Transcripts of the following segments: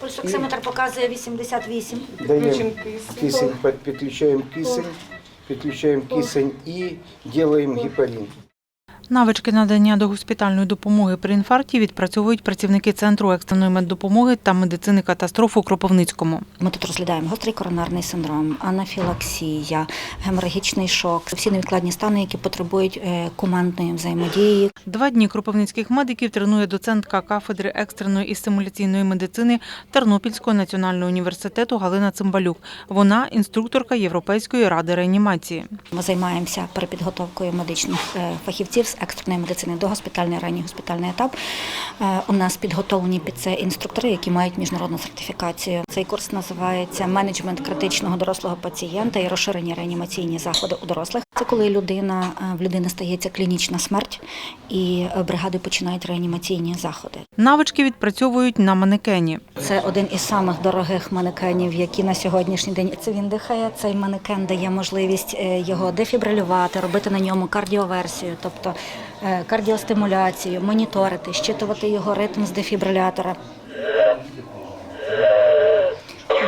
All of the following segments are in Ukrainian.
Пульсоксиметр показує 88. Даем кисень, підключаємо кисень, підключаємо кисень і робимо гепарин. Навички надання догоспітальної допомоги при інфаркті відпрацьовують працівники центру екстреної меддопомоги та медицини катастроф у Кропивницькому. Ми тут розглядаємо гострий коронарний синдром, анафілаксія, геморагічний шок, всі невідкладні стани, які потребують е, командної взаємодії. Два дні кропивницьких медиків тренує доцентка кафедри екстреної і стимуляційної медицини Тернопільського національного університету Галина Цимбалюк. Вона інструкторка Європейської ради реанімації. Ми займаємося перепідготовкою медичних е, фахівців з екстреної медицини до госпітальний ранній госпітальний етап. Е, У нас підготовлені під це інструктори, які мають міжнародну сертифікацію. Цей курс називається менеджмент критичного дорослого пацієнта і розширені реанімаційні заходи у дорослих. Це коли людина е, в людини стається клінічна смерть, і е, бригади починають реанімаційні заходи. Навички відпрацьовують на манекені. Це один із самих дорогих манекенів, які на сьогоднішній день це він дихає. Цей манекен дає можливість його дефібрилювати, робити на ньому кардіоверсію, тобто кардіостимуляцію, моніторити, щитувати його ритм з дефібрилятора.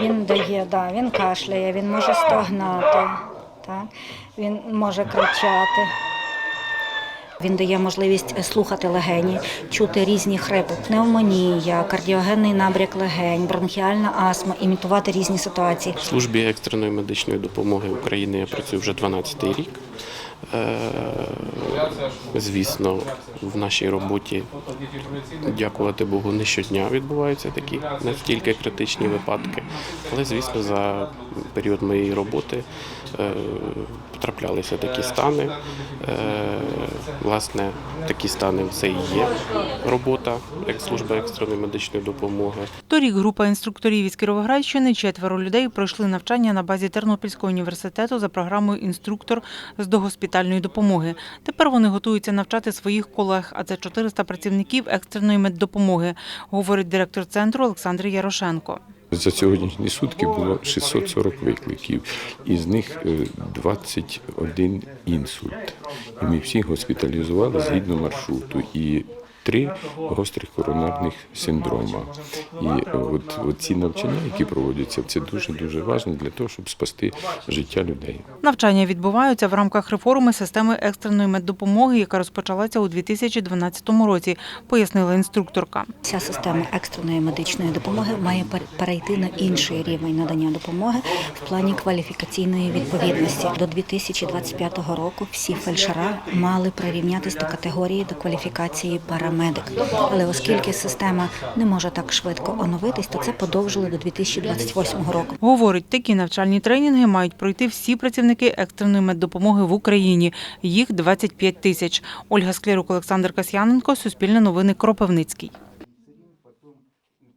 Він дає, да, він кашляє, він може стогнати, так? він може кричати. Він дає можливість е, слухати легені, чути різні хрипи, пневмонія, кардіогенний набряк легень, бронхіальна астма, імітувати різні ситуації. В службі екстреної медичної допомоги України я працюю вже 12-й рік. Е, Звісно, в нашій роботі, дякувати Богу, не щодня відбуваються такі настільки критичні випадки. Але, звісно, за період моєї роботи е, потраплялися такі стани. Е, Власне, такі стани це і є робота як служба екстреної медичної допомоги. Торік група інструкторів із Кіровоградщини четверо людей пройшли навчання на базі Тернопільського університету за програмою інструктор з догоспітальної допомоги. Тепер вони готуються навчати своїх колег, а це 400 працівників екстреної меддопомоги, говорить директор центру Олександр Ярошенко. За сьогоднішні сутки було 640 викликів, із них е, 21 інсульт. І ми всіх госпіталізували згідно маршруту. І три гострих коронарних синдрома. І е, от, от ці навчання, які проводяться, це дуже дуже важливо для того, щоб спасти життя людей. Навчання відбуваються в рамках реформи системи екстреної меддопомоги, яка розпочалася у 2012 році, пояснила інструкторка. Ця система екстреної медичної допомоги має пер- перейти на інший рівень надання допомоги в плані кваліфікаційної відповідності. До 2025 року всі фельдшера мали прирівнятися до категорії до кваліфікації парамедик. Але оскільки система не може так швидко оновитись, то це подовжили до 2028 року. Говорить, такі навчальні тренінги мають пройти всі працівники екстреної меддопомоги в Україні. Їх 25 тисяч. Ольга Склірук, Олександр Касьяненко, Суспільне новини, Кропивницький.